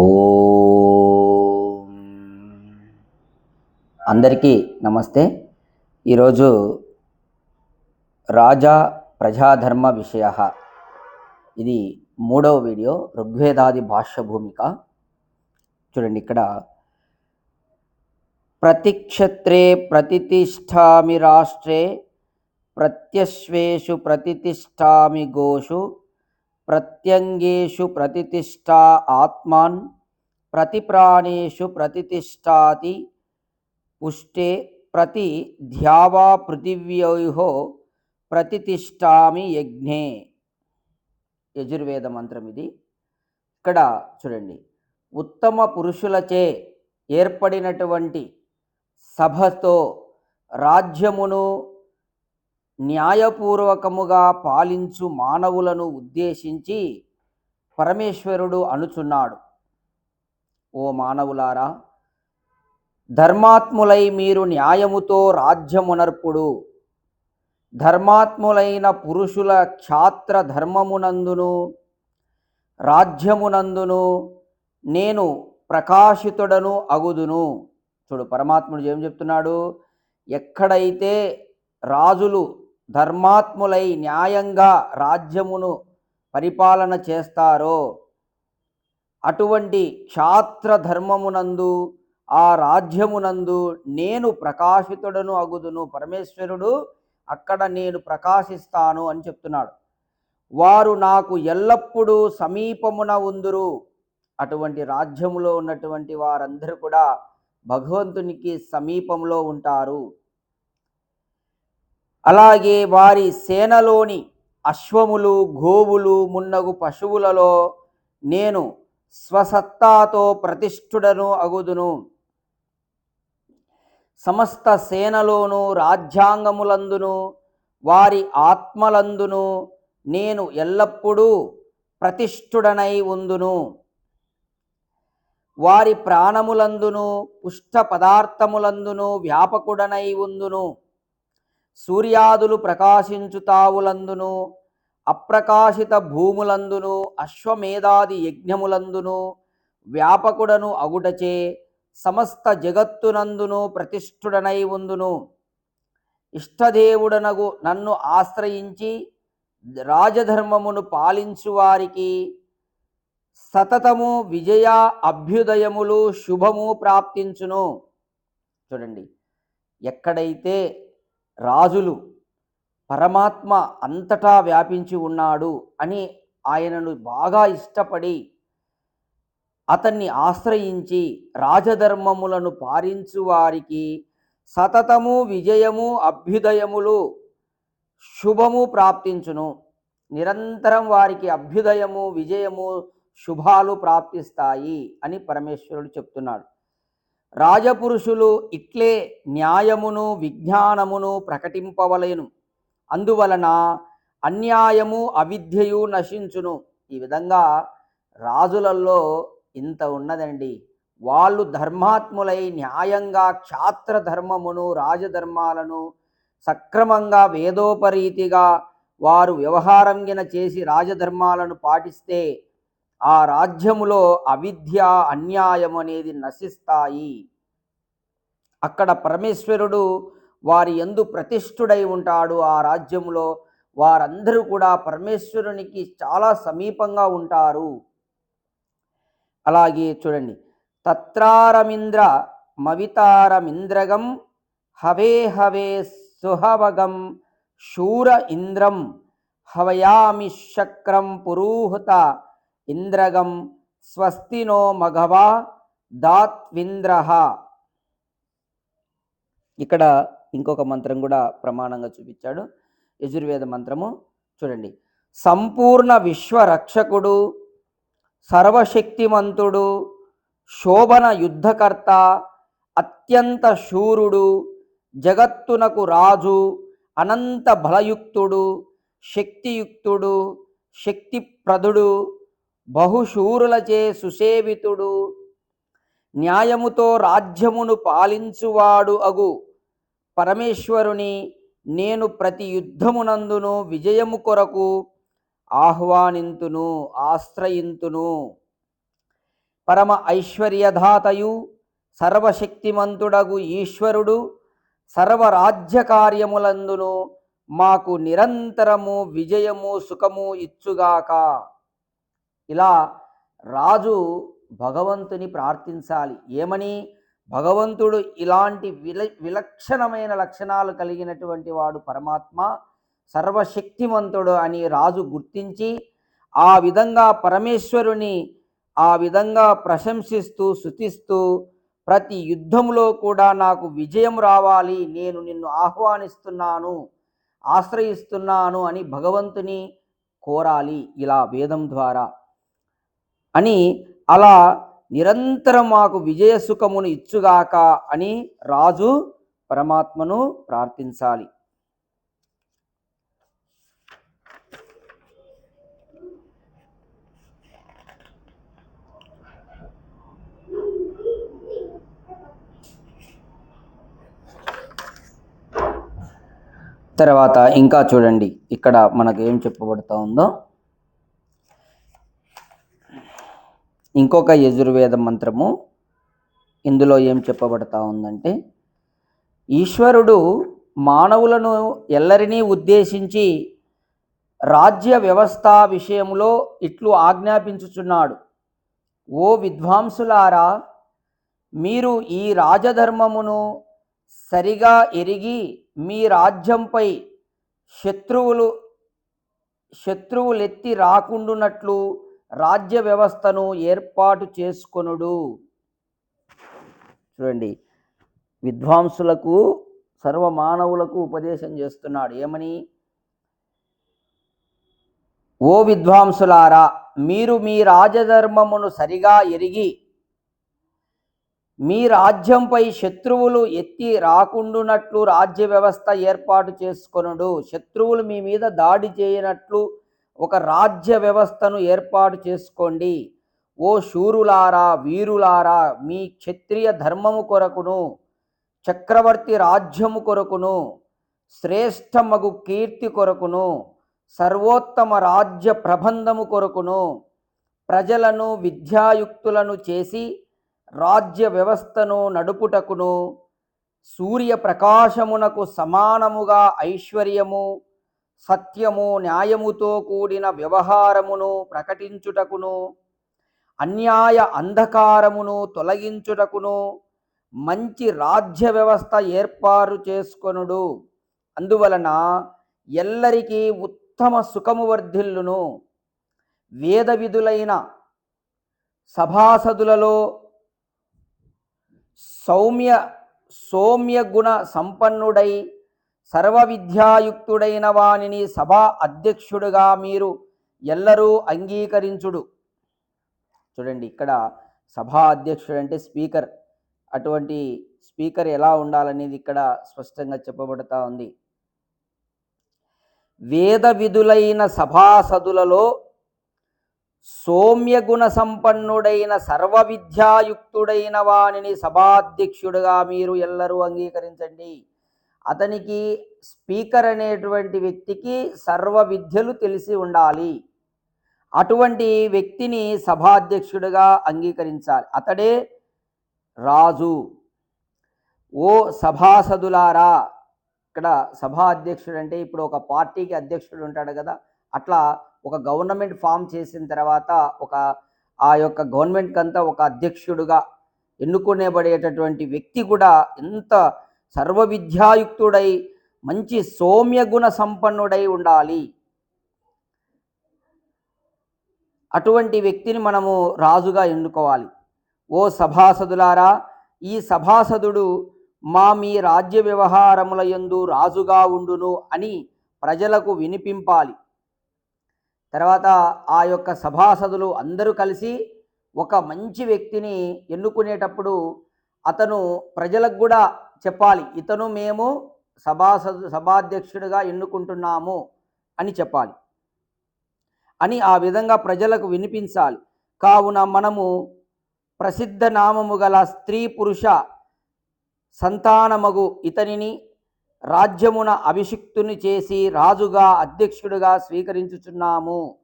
ఓం. అందరికీ నమస్తే. ఈరోజు రాజా ప్రజాధర్మ విషయ. ఇది మూడవ వీడియో ఋగ్వేదాది భాష్య భూమిక చూడండి ఇక్కడ. ప్రతిక్షత్రే ప్రతిష్టామి రాష్ట్రే ప్రత్యశ్వేషు ప్రతిష్టామి గోషు ప్రత్యంగేషు ప్రతిష్ఠా ఆత్మాన్ ప్రతిప్రాణేషు ప్రతిష్టాతి పుష్టే ప్రతి ధ్యావా పృథివ్యో ప్రతిష్టామి యజ్ఞే. యజుర్వేద మంత్రం ఇది. ఇక్కడ చూడండి. ఉత్తమ పురుషులచే ఏర్పడినటువంటి సభతో రాజ్యమును న్యాయపూర్వకముగా పాలించు మానవులను ఉద్దేశించి పరమేశ్వరుడు అనుచున్నాడు. ఓ మానవులారా ధర్మాత్ములై మీరు న్యాయముతో రాజ్యమునర్పుడు. ధర్మాత్ములైన పురుషుల క్షాత్ర ధర్మమునందును రాజ్యమునందును నేను ప్రకాశితుడను అగుదును. చూడు పరమాత్ముడు ఏం చెప్తున్నాడు? ఎక్కడైతే రాజులు ధర్మాత్ములై న్యాయంగా రాజ్యమును పరిపాలన చేస్తారో అటువంటి క్షాత్ర ధర్మమునందు ఆ రాజ్యమునందు నేను ప్రకాశితుడను అగుదును పరమేశ్వరుడు అక్కడ నేను ప్రకాశిస్తాను అని చెప్తున్నాడు. వారు నాకు ఎల్లప్పుడూ సమీపమున ఉందురు. అటువంటి రాజ్యములో ఉన్నటువంటి వారందరూ కూడా భగవంతునికి సమీపంలో ఉంటారు. అలాగే వారి సేనలోని అశ్వములు గోవులు మున్నగు పశువులలో నేను స్వసత్తాతో ప్రతిష్ఠుడను అగుదును. సమస్త సేనలోను రాజ్యాంగములందును వారి ఆత్మలందును నేను ఎల్లప్పుడూ ప్రతిష్ఠుడనై ఉందును. వారి ప్రాణములందును పుష్ట పదార్థములందును వ్యాపకుడనై ఉందును. సూర్యాదులు ప్రకాశించుతావులందును అప్రకాశిత భూములందును అశ్వమేధాది యజ్ఞములందును వ్యాపకుడను అగుటచే సమస్త జగత్తునందును ప్రతిష్ఠుడనై ఉందును. ఇష్టదేవుడనగు నన్ను ఆశ్రయించి రాజధర్మమును పాలించు వారికి సతతము విజయ అభ్యుదయములు శుభము ప్రాప్తించును. చూడండి ఎక్కడైతే రాజులు పరమాత్మ అంతటా వ్యాపించి ఉన్నాడు అని ఆయనను బాగా ఇష్టపడి అతన్ని ఆశ్రయించి రాజధర్మములను పారించు వారికి సతతము విజయము అభ్యుదయములు శుభము ప్రాప్తించును. నిరంతరం వారికి అభ్యుదయము విజయము శుభాలు ప్రాప్తిస్తాయి అని పరమేశ్వరుడు చెప్తున్నాడు. రాజపురుషులు ఇట్లే న్యాయమును విజ్ఞానమును ప్రకటింపవలేను. అందువలన అన్యాయము అవిద్యయు నశించును. ఈ విధంగా రాజులలో ఇంత ఉన్నదండి. వాళ్ళు ధర్మాత్ములై న్యాయంగా క్షాత్ర ధర్మమును రాజధర్మాలను సక్రమంగా వేదోపరీతిగా వారు వ్యవహారంగిన చేసి రాజధర్మాలను పాటిస్తే ఆ రాజ్యములో అవిద్య అన్యాయం అనేది నశిస్తాయి. అక్కడ పరమేశ్వరుడు వారి ఎందు ప్రతిష్ఠుడై ఉంటాడు. ఆ రాజ్యములో వారందరూ కూడా పరమేశ్వరునికి చాలా సమీపంగా ఉంటారు. అలాగే చూడండి. తత్రారమింద్ర మవితారమింద్రగం హవే హవే సుహవగం శూర ఇంద్రం హవయామి శక్రం పురూహుత ఇంద్రగం స్వస్తినో మఘవా దాత్వింద్ర. ఇక్కడ ఇంకొక మంత్రం కూడా ప్రమాణంగా చూపించాడు. యజుర్వేద మంత్రము చూడండి. సంపూర్ణ విశ్వరక్షకుడు సర్వశక్తిమంతుడు శోభన యుద్ధకర్త అత్యంత శూరుడు జగత్తునకు రాజు అనంత బలయుక్తుడు శక్తియుక్తుడు శక్తిప్రదుడు బహుశూరులచే సుసేవితుడు. న్యాయముతో రాజ్యమును పాలించువాడు అగు. పరమేశ్వరుని నేను ప్రతి యుద్ధమునందును విజయము కొరకు ఆహ్వానింతును ఆశ్రయింతును. పరమ ఐశ్వర్యధాతయు సర్వశక్తిమంతుడగు ఈశ్వరుడు సర్వరాజ్య కార్యములందును మాకు నిరంతరము విజయము సుఖము ఇచ్చుగాక. ఇలా రాజు భగవంతుని ప్రార్థించాలి. ఏమని? భగవంతుడు ఇలాంటి విల విలక్షణమైన లక్షణాలు కలిగినటువంటి వాడు పరమాత్మ సర్వశక్తిమంతుడు అని రాజు గుర్తించి ఆ విధంగా పరమేశ్వరుని ఆ విధంగా ప్రశంసిస్తూ శుతిస్తూ ప్రతి యుద్ధంలో కూడా నాకు విజయం రావాలి నేను నిన్ను ఆహ్వానిస్తున్నాను ఆశ్రయిస్తున్నాను అని భగవంతుని కోరాలి. ఇలా వేదం ద్వారా అని అలా నిరంతరం మాకు విజయ సుఖమును ఇచ్చుగాక అని రాజు పరమాత్మను ప్రార్థించాలి. తర్వాత ఇంకా చూడండి ఇక్కడ మనకు ఏం చెప్పబడుతూ ఉందో. ఇంకొక యజుర్వేద మంత్రము ఇందులో ఏం చెప్పబడతా ఉందంటే ఈశ్వరుడు మానవులను ఎల్లరినీ ఉద్దేశించి రాజ్య వ్యవస్థ విషయంలో ఇట్లు ఆజ్ఞాపించుచున్నాడు. ఓ విద్వాంసులారా మీరు ఈ రాజధర్మమును సరిగా ఎరిగి మీ రాజ్యంపై శత్రువులు శత్రువులెత్తి రాకుండునట్లు రాజ్య వ్యవస్థను ఏర్పాటు చేసుకొనుడు. చూడండి విద్వాంసులకు సర్వ మానవులకు ఉపదేశం చేస్తున్నాడు. ఏమని? ఓ విద్వాంసులారా మీరు మీ రాజధర్మమును సరిగా ఎరిగి మీ రాజ్యంపై శత్రువులు ఎత్తి రాకుండునట్లు రాజ్య వ్యవస్థ ఏర్పాటు చేసుకొనుడు. శత్రువులు మీ మీద దాడి చేయనట్లు ఒక రాజ్య వ్యవస్థను ఏర్పాటు చేసుకోండి. ఓ శూరులారా వీరులారా మీ క్షత్రియ ధర్మము కొరకును చక్రవర్తి రాజ్యము కొరకును శ్రేష్టమగు కీర్తి కొరకును సర్వోత్తమ రాజ్య ప్రబంధము కొరకును ప్రజలను విద్యాయుక్తులను చేసి రాజ్య వ్యవస్థను నడుపుటకును సూర్య ప్రకాశమునకు సమానముగా ఐశ్వర్యము సత్యము న్యాయముతో కూడిన వ్యవహారమును ప్రకటించుటకును అన్యాయ అంధకారమును తొలగించుటకును మంచి రాజ్య వ్యవస్థ ఏర్పాటు చేసుకొనుడు. అందువలన ఎల్లరికీ ఉత్తమ సుఖము వర్ధిల్లును. వేద విధులైన సభాసదులలో సౌమ్య సౌమ్య గుణ సంపన్నుడై సర్వ విద్యాయుక్తుడైన వానిని సభా అధ్యక్షుడుగా మీరు ఎల్లరూ అంగీకరించుడు. చూడండి ఇక్కడ సభా అధ్యక్షుడు అంటే స్పీకర్. అటువంటి స్పీకర్ ఎలా ఉండాలనేది ఇక్కడ స్పష్టంగా చెప్పబడుతూ ఉంది. వేద విధులైన సభాసదులలో సౌమ్యగుణ సంపన్నుడైన సర్వ విద్యాయుక్తుడైన వానిని సభాధ్యక్షుడుగా మీరు ఎల్లరూ అంగీకరించండి. అతనికి స్పీకర్ అనేటువంటి వ్యక్తికి సర్వ విద్యలు తెలిసి ఉండాలి. అటువంటి వ్యక్తిని సభాధ్యక్షుడిగా అంగీకరించాలి. అతడే రాజు. ఓ సభాసదులారా ఇక్కడ సభా అధ్యక్షుడు అంటే ఇప్పుడు ఒక పార్టీకి అధ్యక్షుడు ఉంటాడు కదా అట్లా ఒక గవర్నమెంట్ ఫామ్ చేసిన తర్వాత ఒక ఆ యొక్క గవర్నమెంట్కంతా ఒక అధ్యక్షుడుగా ఎన్నుకునేబడేటటువంటి వ్యక్తి కూడా ఎంత సర్వ విద్యాయుక్తుడై మంచి సౌమ్యగుణ సంపన్నుడై ఉండాలి. అటువంటి వ్యక్తిని మనము రాజుగా ఎన్నుకోవాలి. ఓ సభాసదులారా ఈ సభాసదుడు మా మీ రాజ్య వ్యవహారముల యందు రాజుగా ఉండును అని ప్రజలకు వినిపింపాలి. తర్వాత ఆ యొక్క సభాసదులు అందరూ కలిసి ఒక మంచి వ్యక్తిని ఎన్నుకునేటప్పుడు అతను ప్రజలకు కూడా చెప్పాలి. ఇతను మేము సభాసదు సభాధ్యక్షుడిగా ఎన్నుకుంటున్నాము అని చెప్పాలి. అని ఆ విధంగా ప్రజలకు వినిపించాలి. కావున మనము ప్రసిద్ధ నామము గల స్త్రీ పురుష సంతానమగు ఇతనిని రాజ్యమున అభిషిక్తుని చేసి రాజుగా అధ్యక్షుడిగా స్వీకరించుచున్నాము.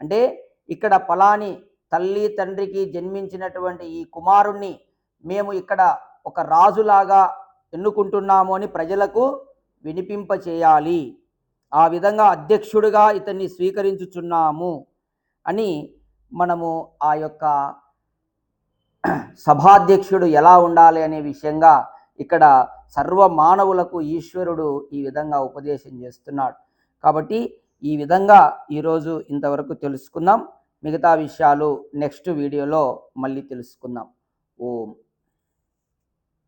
అంటే ఇక్కడ పలాని తల్లి తండ్రికి జన్మించినటువంటి ఈ కుమారుణ్ణి మేము ఇక్కడ ఒక రాజులాగా ఎన్నుకుంటున్నాము అని ప్రజలకు వినిపింప చేయాలి ఆ విధంగా అధ్యక్షుడిగా ఇతన్ని స్వీకరించుచున్నాము అని మనము ఆ యొక్క సభాధ్యక్షుడు ఎలా ఉండాలి అనే విషయంగా ఇక్కడ సర్వ మానవులకు ఈశ్వరుడు ఈ విధంగా ఉపదేశం చేస్తున్నాడు. కాబట్టి ఈ విధంగా ఈరోజు ఇంతవరకు తెలుసుకుందాం. మిగతా విషయాలు నెక్స్ట్ వీడియోలో మళ్ళీ తెలుసుకుందాం. ఓం.